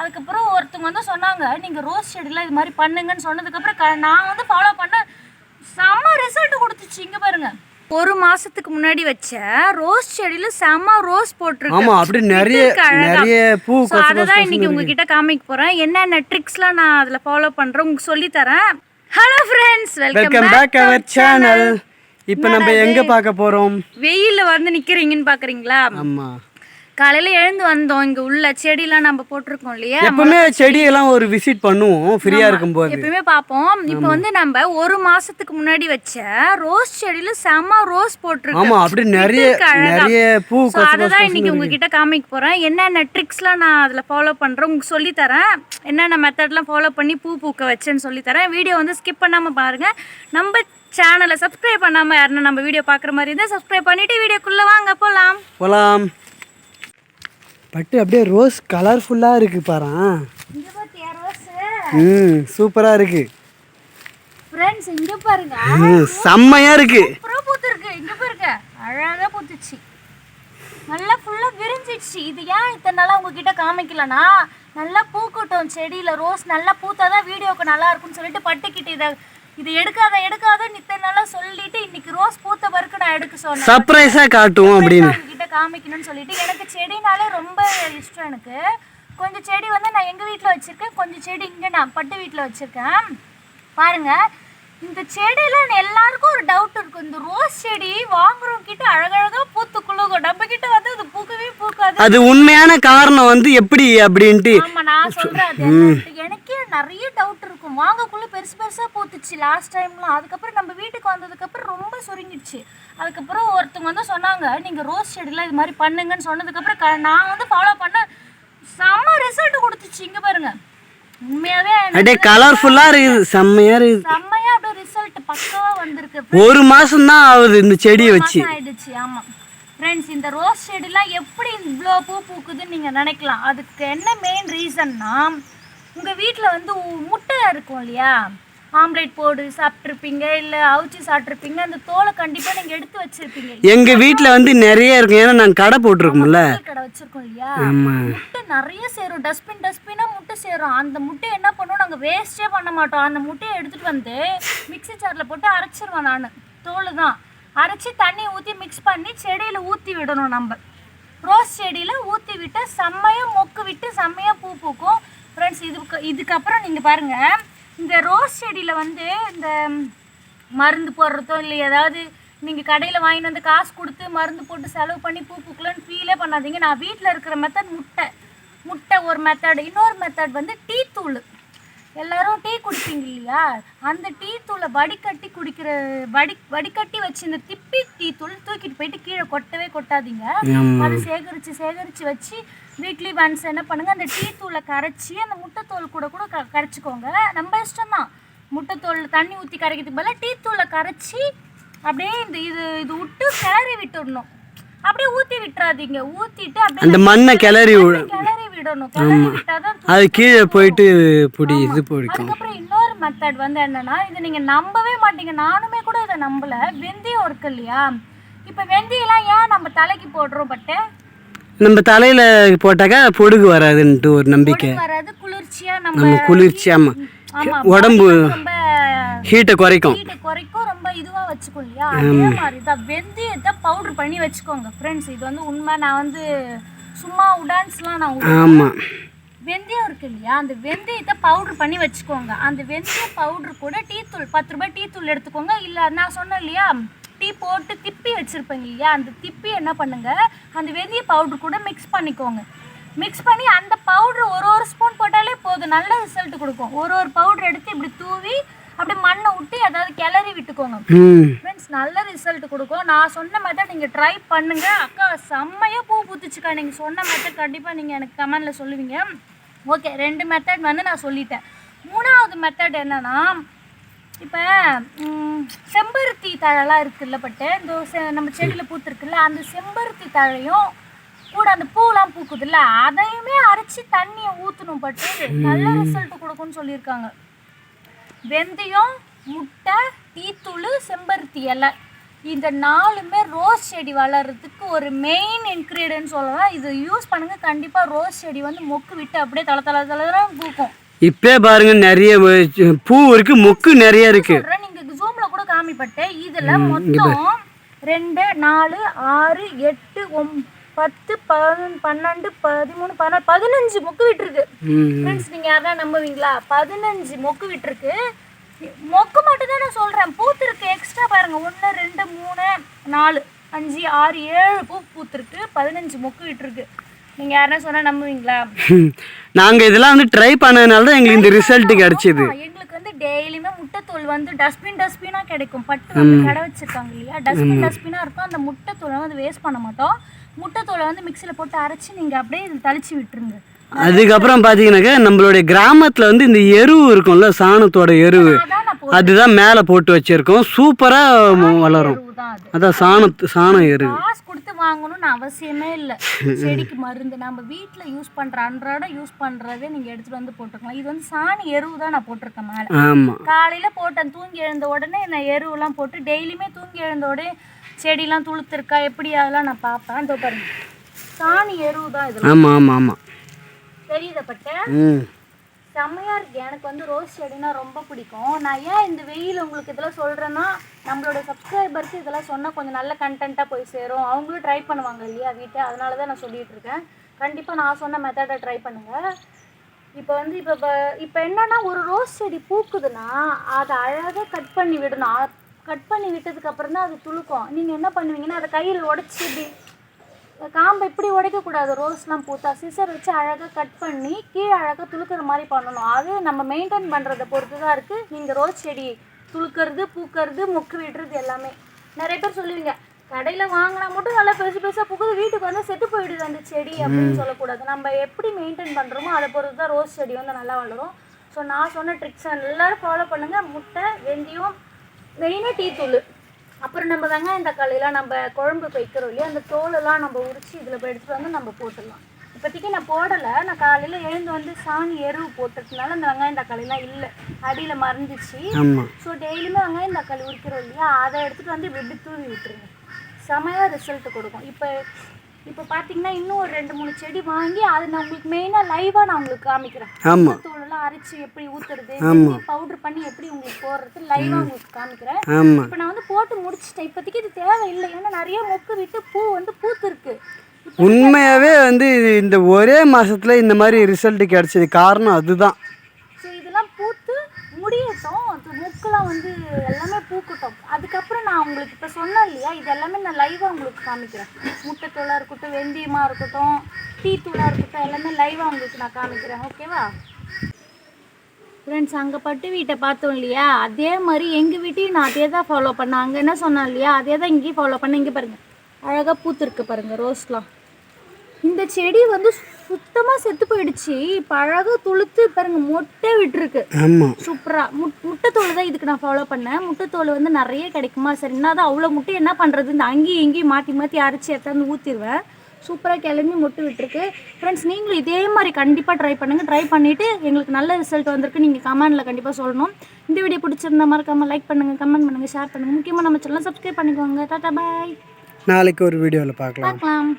அதுக்கப்புறம் ஒருத்தவங்க வந்து சொன்னாங்க நீங்கள் ரோஸ் செடியில் இது மாதிரி பண்ணுங்கன்னு சொன்னதுக்கப்புறம் க நான் வந்து ஃபாலோ பண்ண செம்ம ரிசல்ட் கொடுத்துச்சு. இங்கே பாருங்க. ஒரு மாசத்துக்கு முன்னாடி வச்ச ரோஸ் செடியில செம்ம ரோஸ் போட்டிருக்கு. ஆமா, அப்படி நிறைய-. நிறைய பூ So, கொசு கொசு அதை தான் கொசுன்னு இன்னைக்கு உங்ககிட்ட காமிக்க போறேன். என்னென்ன ட்ரிக்ஸ்லாம் நான் அதில் ஃபாலோ பண்றேன் உங்களுக்கு சொல்லி தரேன். Hello friends welcome welcome back our channel இப்போ நம்ம எங்க பார்க்க போறோம்? வெயில்ல வந்து நிக்கிறீங்கன்னு பாக்குறீங்களா? ஆமா. காலையில எழுந்து வந்தோம். இங்க உள்ள செடியெல்லாம் நம்ம போட்டிருக்கோம் இல்லையா? எப்பவுமே செடியெல்லாம் ஒரு விசிட் பண்ணுவோம். ஃப்ரீயா இருக்கும்போது. எப்பயுமே பார்ப்போம். இப்போ வந்து நம்ம ஒரு மாசத்துக்கு முன்னாடி வச்ச ரோஸ் செடியில செம்ம ரோஸ் போட்டிருக்கு. ஆமா அப்படி நிறைய. நிறைய பூ So, கொசு அதை கொசு தான் இன்னைக்கு உங்ககிட்ட காமிக்க போறேன். என்னென்ன ட்ரிக்ஸ்லாம் நான் அதில் ஃபாலோ பண்றேன்? உங்களுக்கு சொல்லி தரேன். என்னென்ன மெத்தட்லாம் ஃபாலோ பண்ணி பூ பூக்க வச்சேன்னு சொல்லி தரேன். வீடியோ வந்து ஸ்கிப் பண்ணாம பாருங்க. நம்ம சேனலை சப்ஸ்கிரைப் பண்ணாம யாருன்னா நம்ம வீடியோ பார்க்குற மாதிரி இருந்தால் சப்ஸ்கிரைப் பண்ணிட்டு வீடியோக்குள்ள வாங்க. போலாம். போலாம். பட்டு அப்படியே ரோஸ் கலர்ஃபுல்லா இருக்கு பாரு ம் சூப்பரா இருக்கு. ஃப்ரெண்ட்ஸ் இங்க பாருங்க. செம்மையா இருக்கு. அப்புறம் பூத்துருக்கு. இங்க பாருங்க. அழகா பூத்துச்சு. நல்லா ஃபுல்லா விரிஞ்சிடுச்சு. இது ஏன் இத்தனை நாளா உங்ககிட்ட காமிக்கலனா நல்லா பூக்கட்டும் செடியில. ரோஸ் நல்லா பூத்தாதான் வீடியோக்கு நல்லா இருக்கும்னு சொல்லிட்டு பட்டுக்கிட்டு இதை இது எடுக்காத எடுக்காத இத்தனை நாளா சொல்லிட்டு இன்னைக்கு ரோஸ் பூத்த பிறகு நான் எடுக்க சொன்னேன். சர்ப்ரைஸா காட்டுவோம் அப்படின்னு. காமிக்கணும்னு சொல்லிட்டு எனக்கு செடினாலே ரொம்ப இஷ்டம் எனக்கு. கொஞ்சம் செடி வந்து நான் எங்க வீட்ல வச்சிருக்கேன். கொஞ்சம் செடி இங்க நான் பட்டு வீட்ல வச்சிருக்கேன். பாருங்க இந்த செடியில எல்லாருக்கும் ஒரு டவுட் இருக்கும் இந்த ரோஸ் செடி வாங்குறவங்க கிட்ட அழகழகா பூத்து குழுகும் நம்ம கிட்ட வந்து அது பூக்கவே பூக்காது. அது உண்மையான காரணம் வந்து எப்படி அப்படின்ட்டு ஆமா நான் சொல்றேன் அது என்னன்ட்டு. எனக்கே நிறைய டவுட் இருக்கும் வாங்கக்குள்ள பெருசு பெருசா பூத்துச்சு. லாஸ்ட் டைம்லாம் அதுக்கப்புறம் நம்ம வீட்டுக்கு வந்ததுக்கு அப்புறம் ரொம்ப சுருங்கிடுச்சு. அதுக்கப்புறம் ஒருத்தவங்க வந்து சொன்னாங்க நீங்க ரோஸ் செடியில் இது மாதிரி பண்ணுங்கன்னு சொன்னதுக்கப்புறம் க- நான் வந்து ஃபாலோ பண்ண செம்ம ரிசல்ட் கொடுத்துச்சு. இங்க பாருங்க. உண்மையாவே எனக்கு அப்படியே கலர்ஃபுல்லா இருக்குது. செம்மையா இருக்குது. அப்படியே ரிசல்ட் பக்காவா வந்திருக்கு. ஒரு மாசம் தான் ஆகுது இந்த செடியை வச்சு. ஆயிடுச்சு. ஆமா. ஃப்ரெண்ட்ஸ் இந்த ரோஸ் செடிலாம் எப்படி இவ்வளோ பூ பூக்குதுன்னு நீங்க நினைக்கலாம். அதுக்கு என்ன மெயின் ரீசன்னா உங்க வீட்ல வந்து முட்டை இருக்கும் இல்லையா? ஆம்லேட் போடு சாப்பிட்ருப்பீங்க இல்ல அவிச்சு சாப்பிட்ருப்பீங்க அந்த தோலை கண்டிப்பா நீங்க எடுத்து வச்சிருப்பீங்க எங்க வீட்ல வந்து நிறைய இருக்கும். ஏன்னா நாங்க கடை போட்டிருக்கோம்ல. கடை வச்சிருக்கோம் இல்லையா? முட்டை நிறைய சேரும். டஸ்ட்பின் டஸ்ட்பினா முட்டை சேரும். அந்த முட்டை என்ன பண்ணுவோம் நாங்கள் வேஸ்டே பண்ண மாட்டோம். அந்த முட்டையை எடுத்துட்டு வந்து மிக்ஸி ஜாரில் போட்டு அரைச்சிருவேன் நான். தோல் தான். அரைச்சி தண்ணி ஊற்றி மிக்ஸ் பண்ணி செடியில் ஊற்றி விடணும் நம்ம. ரோஸ் செடியில் ஊற்றி விட்டு செம்மையாக மொக்கு விட்டு செம்மையாக பூ பூக்கும். ஃப்ரெண்ட்ஸ் இதுக்கு இதுக்கப்புறம் நீங்கள் பாருங்கள் இந்த ரோஸ் செடியில் வந்து இந்த மருந்து போடுறதோ இல்லை ஏதாவது நீங்கள் கடையில் வாங்கிட்டு வந்து காசு கொடுத்து மருந்து போட்டு செலவு பண்ணி பூ பூக்கலன்னு ஃபீலே பண்ணாதீங்க. நான் வீட்டில் இருக்கிற மெத்தட் முட்டை. முட்டை ஒரு மெத்தட் இன்னொரு மெத்தட் வந்து டீ தூள். எல்லாரும் டீ குடிப்பீங்க இல்லையா? அந்த டீ தூளை வடிகட்டி குடிக்கிற வடி வடிகட்டி வச்சு இந்த திப்பி டீ தூள் தூக்கிட்டு போயிட்டு கீழே கொட்டவே கொட்டாதீங்க. அதை சேகரித்து சேகரித்து வச்சு வீக்லி ஒன்ஸ் என்ன பண்ணுங்க? அந்த டீ தூளை கரைச்சி அந்த முட்டைத்தோல் கூட கூட க கரைச்சிக்கோங்க. நம்ம இஷ்டம்தான். முட்டைத்தோல் தண்ணி ஊற்றி கரைக்கிறதுக்கு பதிலாக டீ தூளை கரைச்சி அப்படியே இந்த இது இது விட்டு கிளறி விட்டுடணும். அப்படியே ஊற்றி விட்டுறாதீங்க. ஊற்றிட்டு அப்படியே அந்த மண்ணை கிளறி விடு- கிளறி விடணும். கிளறி விட்டாதான் அது கீழே போயிட்டு பிடி இது பிடிக்கும். அதுக்கப்புறம் இன்னொரு மெத்தட் வந்து என்னன்னா இது நீங்க நம்பவே மாட்டீங்க. நானுமே கூட இதை நம்பல. வெந்தயம் இருக்கு இல்லையா? இப்ப வெந்தயம்லாம் ஏன் நம்ம தலைக்கு போடுறோம் பட்டு? நம்ம தலையில போட்டாக்கா பொடுகு வராதுன்ட்டு ஒரு நம்பிக்கை. வராது குளிர்ச்சியா நம்ம குளிர்ச்சி ஆமா. உடம்பு ஹீட்டை குறைக்கும். ஹீட்டை குறைக்கும் ரொம்ப இதுவா வச்சுக்கும் இல்லையா அதே மாதிரி தான் வெந்தயத்தை பவுடர் பண்ணி வச்சுக்கோங்க ஃப்ரெண்ட்ஸ் இது வந்து உண்மை நான் வந்து சும்மா உடான்ஸ்லாம் நான் விட ஆமா. வெந்தயம் இருக்கு இல்லையா அந்த வெந்தயத்தை பவுடர் பண்ணி வச்சுக்கோங்க. அந்த வெந்தய பவுடர் கூட டீ தூள் பத்து ரூபாய் டீ தூள் எடுத்துக்கோங்க. இல்லை நான் சொன்னேன் இல்லையா டீ போட்டு திப்பி வச்சுருப்பேங்க இல்லையா? அந்த திப்பி என்ன பண்ணுங்க? அந்த வெந்தய பவுடர் கூட மிக்ஸ் பண்ணிக்கோங்க. மிக்ஸ் பண்ணி அந்த பவுடர் ஒரு ஒரு ஸ்பூன் போட்டாலே போதும். நல்ல ரிசல்ட் கொடுக்கும். ஒரு ஒரு பவுடர் எடுத்து இப்படி தூவி அப்படியே மண்ணை விட்டு ஏதாவது கிளறி விட்டுக்கோங்க. ஃப்ரெண்ட்ஸ் நல்ல ரிசல்ட் கொடுக்கும். நான் சொன்ன மெத்தட் நீங்கள் ட்ரை பண்ணுங்க. அக்கா செம்மையாக பூ பூத்துச்சுக்கா. நீங்கள் சொன்ன மெத்தட் கண்டிப்பாக நீங்கள் எனக்கு கமெண்டில் சொல்லுவீங்க. ஓகே ரெண்டு மெத்தட் வந்து நான் சொல்லிட்டேன். மூணாவது மெத்தட் என்னன்னா இப்போ செம்பருத்தி தழைலாம் இருக்குல்ல பட்டு இந்த செ- நம்ம செடியில் பூத்துருக்குல்ல அந்த செம்பருத்தி தழையும் கூட அந்த பூலாம் பூக்குதுல்ல அதையுமே அரைச்சி தண்ணியை ஊற்றணும் பட்டு நல்ல ரிசல்ட் கொடுக்கும்னு சொல்லியிருக்காங்க வெந்தயம் முட்டை டீத்தூள் செம்பருத்தி இலை இந்த நாலுமே ரோஸ் செடி வளர்றதுக்கு ஒரு மெயின் இன்க்ரீடியன்ட் சொல்லலாம் இது யூஸ் பண்ணுங்க கண்டிப்பா ரோஸ் செடி வந்து மொக்கு விட்டு அப்படியே தல தல தல பூக்கும் இப்பே பாருங்க நிறைய பூ இருக்கு மொக்கு நிறைய இருக்கு. நீங்க ஜூம்ல கூட காமிப்பட்டேன். இதுல மொத்தம் ரெண்டு நாலு ஆறு எட்டு ஒம் பத்து பன்னெண்டு பதிமூணு பதினாலு பதினஞ்சு மொக்கு விட்டுருக்கு. ஃப்ரெண்ட்ஸ் நீங்க யாரா நம்புவீங்களா? பதினஞ்சு மொக்கு விட்டுருக்கு. மொக்கு மட்டும் தான் நான் சொல்றேன். பூத்திருக்கு எக்ஸ்ட்ரா பாருங்க. ஒன்று ரெண்டு மூணு நாலு அஞ்சு ஆறு ஏழு பூ பூத்திருக்கு. பதினஞ்சு மொக்கு விட்டுருக்கு. நீங்க யாருன்னா சொன்னா நம்புவீங்களா? நாங்க இதெல்லாம் வந்து ட்ரை பண்ணதுனால தான் எங்களுக்கு இந்த ரிசல்ட் கிடைச்சிது. எங்களுக்கு வந்து டெய்லியுமே முட்டைத்தோல் வந்து டஸ்ட்பின் டஸ்ட்பினா கிடைக்கும். பட்டு வந்து கடை வச்சிருக்காங்க இல்லையா? டஸ்ட்பின் டஸ்ட்பினா இருக்கும். அந்த முட்டைத்தோலை வந்து வேஸ்ட் பண்ண மாட்டோம். முட்டைத்தோலை வந்து மிக்சியில் போட்டு அரைச்சி நீங்க அப்படியே இது தளிச்சு விட்டுருங்க. அதுக்கப்புறம் பார்த்தீங்கன்னாக்கா நம்மளுடைய கிராமத்தில் வந்து இந்த எருவு இருக்கும்ல சாணத்தோட எருவு. அதுதான் மேலே போட்டு வச்சிருக்கோம். சூப்பராக வளரும். அதான் சாணத்து சாணம் எருவு. வாங்கணும்னு அவசியமே இல்லை. செடிக்கு மருந்து நம்ம வீட்டில் யூஸ் பண்ற அன்றாட யூஸ் பண்றதே நீங்க எடுத்துட்டு வந்து போட்டுக்கலாம். இது வந்து சாணி எருவு தான் நான் போட்டிருக்கேன் மேலே. காலையில போட்டேன் தூங்கி எழுந்த உடனே நான் எருவெல்லாம் போட்டு டெய்லியுமே தூங்கி எழுந்த உடனே செடிலாம் துளுத்துருக்கா எப்படி அதெல்லாம் நான் பார்ப்பேன். இதோ பாருங்க. சாணி எருவு தான் இதெல்லாம் ஆமாம் ஆமாம் ஆமாம் தெரியுதப்பட்ட செம்மையாக இருக்குது எனக்கு வந்து ரோஸ் செடினா ரொம்ப பிடிக்கும். நான் ஏன் இந்த வெயில் உங்களுக்கு இதெல்லாம் சொல்கிறேன்னா நம்மளோட சப்ஸ்கிரைபருக்கு இதெல்லாம் சொன்னால் கொஞ்சம் நல்ல கண்டென்ட்டாக போய் சேரும். அவங்களும் ட்ரை பண்ணுவாங்க இல்லையா வீட்டை? அதனால தான் நான் சொல்லிகிட்ருக்கேன் இருக்கேன். நான் சொன்ன மெத்தடை ட்ரை பண்ணுங்கள் இப்போ வந்து இப்போ இப்போ என்னென்னா ஒரு ரோஸ் செடி பூக்குதுன்னா அதை அழகாக கட் பண்ணி விடணும். கட் பண்ணி விட்டதுக்கப்புறம் தான் அது துளுக்கும். நீங்கள் என்ன பண்ணுவீங்கன்னா அதை கையில் உடச்சி காம்பை இப்படி உடைக்கக்கூடாது. ரோஸ்லாம் பூத்தா சிசர் வச்சு அழகாக கட் பண்ணி கீழே அழகாக துளுக்கிற மாதிரி பண்ணணும். அது நம்ம மெயின்டைன் பண்ணுறத பொறுத்து தான் இருக்குது நீங்கள் ரோஸ் செடி துளுக்கிறது பூக்கிறது மொக்கு விடுறது எல்லாமே. நிறைய பேர் சொல்லுவீங்க கடையில் வாங்கினா மட்டும் நல்லா பெருசு பெருசாக பூக்குது வீட்டுக்கு வந்து செத்து போயிடுது அந்த செடி அப்படின்னு சொல்லக்கூடாது. நம்ம எப்படி மெயின்டைன் பண்ணுறோமோ அதை பொறுத்து தான் ரோஸ் செடி வந்து நல்லா வளரும். ஸோ நான் சொன்ன ட்ரிக்ஸை எல்லாரும் ஃபாலோ பண்ணுங்கள் முட்டை வெந்தயம் மெயினாக டீ தூள் அப்புறம் நம்ம வெங்காயம் தக்காளிலாம் நம்ம குழம்புக்கு வைக்கிறோம் இல்லையா? அந்த தோலெல்லாம் நம்ம உரிச்சு இதில் போய் எடுத்துகிட்டு வந்து நம்ம போட்டுடலாம். இப்போதைக்கு நான் போடலை. நான் காலையில் எழுந்து வந்து சாணி எருவு போட்டதுனால அந்த வெங்காயம் தக்காளிலாம் இல்லை. அடியில் மறந்துச்சு ஸோ டெய்லியுமே வெங்காயம் தக்காளி உரிக்கிறோம் இல்லையா? அதை எடுத்துகிட்டு வந்து இப்படி இப்படி தூவி விட்டுருங்க. செமையாக ரிசல்ட் கொடுக்கும். இப்போ இப்போ பார்த்தீங்கன்னா இன்னும் ஒரு ரெண்டு மூணு செடி வாங்கி அதை நான் உங்களுக்கு மெயினாக லைவாக நான் உங்களுக்கு காமிக்கிறேன். ஆமாம் தோலெல்லாம் அரைச்சி எப்படி ஊற்றுறது. பவுடர் பண்ணி எப்படி உங்களுக்கு போடுறது லைவாக உங்களுக்கு காமிக்கிறேன். இப்போ நான் வந்து போட்டு முடிச்சிட்டேன். இப்போதைக்கு இது தேவையில்லை ஏன்னா நிறைய மொக்கு விட்டு பூ வந்து பூத்துருக்கு. உண்மையாகவே வந்து இது இந்த ஒரே மாசத்துல இந்த மாதிரி ரிசல்ட் கிடைச்சது. காரணம் அதுதான். ஸோ இதெல்லாம் பூத்து முடியட்டும். அது மொக்குலாம் வந்து எல்லாமே பூக்கட்டும். அதுக்கப்புறம் நான் உங்களுக்கு இப்போ சொன்னேன் இல்லையா? இது எல்லாமே நான் லைவாக உங்களுக்கு காமிக்கிறேன். முட்டைத்தூளாக இருக்கட்டும் வெந்தயமாக இருக்கட்டும் டீ தூளாக இருக்கட்டும் எல்லாமே லைவாக உங்களுக்கு நான் காமிக்கிறேன். ஓகேவா ஃப்ரெண்ட்ஸ் அங்கே பட்டு வீட்டை பார்த்தோம் இல்லையா? அதே மாதிரி எங்கள் வீட்டையும் நான் அதே தான் ஃபாலோ பண்ணேன் அங்கே என்ன சொன்னேன் இல்லையா? அதே தான் இங்கேயும் ஃபாலோ பண்ணேன். இங்கே பாருங்கள் அழகாக பூத்துருக்கு பாருங்கள் ரோஸ்லாம் இந்த செடி வந்து சுத்தமாக செத்து போயிடுச்சு. இப்போ அழகாக துளுத்து பாருங்க மொட்டை விட்டுருக்கு. சூப்பராக முட் முட்டைத்தோல் தான் இதுக்கு நான் ஃபாலோ பண்ணேன். முட்டைத்தோல் வந்து நிறைய கிடைக்குமா? சரி என்ன தான் அவ்வளோ முட்டை என்ன பண்ணுறது இந்த அங்கேயும் இங்கேயும் மாற்றி மாற்றி அரைச்சி எடுத்தாந்து ஊற்றிடுவேன் சூப்பராக கிளம்பி முட்டை விட்டுருக்கு. ஃப்ரெண்ட்ஸ் நீங்களும் இதே மாதிரி கண்டிப்பாக ட்ரை பண்ணுங்கள் ட்ரை பண்ணிவிட்டு எங்களுக்கு நல்ல ரிசல்ட் வந்திருக்கு. நீங்கள் கமெண்டில் கண்டிப்பாக சொல்லணும். இந்த வீடியோ பிடிச்சிருந்தா மறக்காமல் லைக் பண்ணுங்கள் கமெண்ட் பண்ணுங்கள் ஷேர் பண்ணுங்கள் முக்கியமாக நம்ம சேனலை சப்ஸ்கிரைப் பண்ணிக்கோங்க. டாட்டா பாய் நாளைக்கு ஒரு வீடியோவில் பார்க்கலாம். பார்க்கலாம்.